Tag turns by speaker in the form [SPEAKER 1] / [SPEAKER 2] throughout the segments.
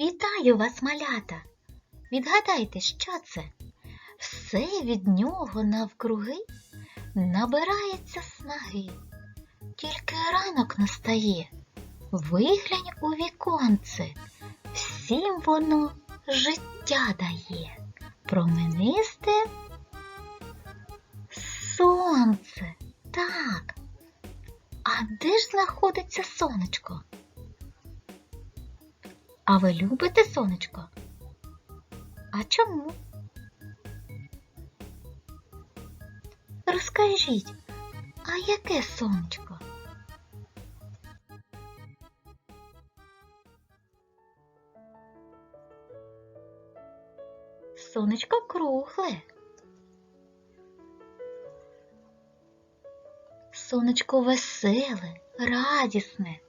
[SPEAKER 1] Вітаю вас, малята! Відгадайте, що це? Все від нього навкруги набирається снаги. Тільки ранок настає, виглянь у віконце, всім воно життя дає. Променисте сонце. Так. А де ж знаходиться сонечко? А ви любите сонечко? А чому? Розкажіть, а яке сонечко? Сонечко кругле. Сонечко веселе, радісне.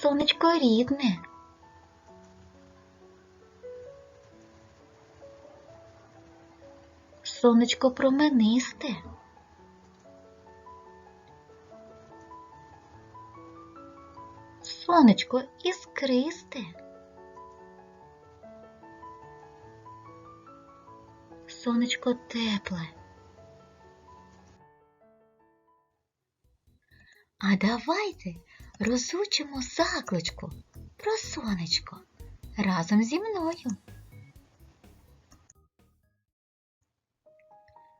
[SPEAKER 1] Сонечко рідне. Сонечко променисте. Сонечко іскристе. Сонечко тепле. А давайте розучимо закличку про сонечко разом зі мною.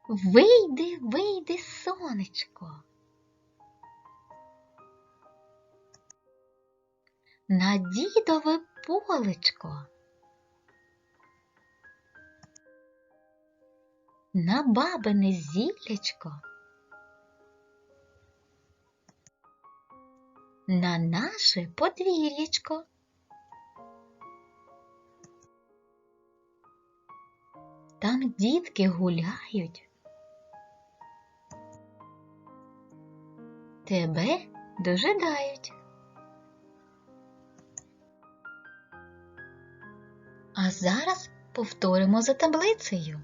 [SPEAKER 1] Вийди, вийди, сонечко. На дідове полечко. На бабине зіллячко. На наше подвір'ячко. Там дітки гуляють. Тебе дожидають. А зараз повторимо за таблицею.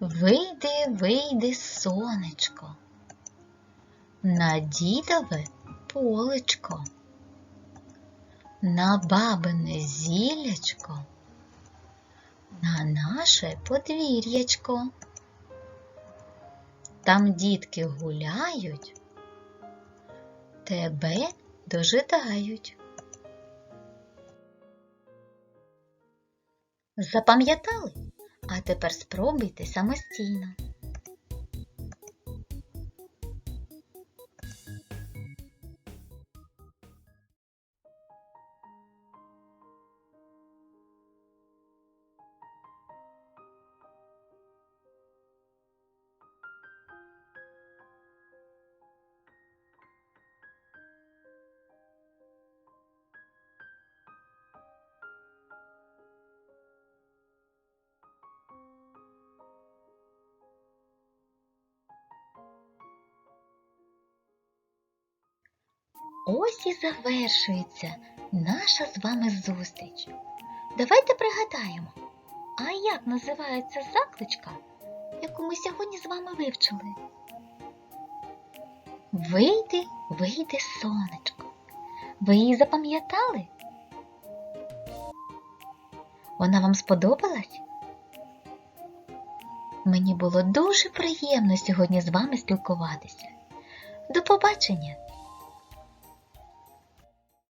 [SPEAKER 1] Вийди, вийди, сонечко, на дідове полечко, на бабине зіллячко, на наше подвір'ячко. Там дітки гуляють, тебе дожидають. Запам'ятали? А тепер спробуйте самостійно. Ось і завершується наша з вами зустріч. Давайте пригадаємо, а як називається закличка, яку ми сьогодні з вами вивчили? Вийди, вийди, сонечко. Ви її запам'ятали? Вона вам сподобалась? Мені було дуже приємно сьогодні з вами спілкуватися. До побачення!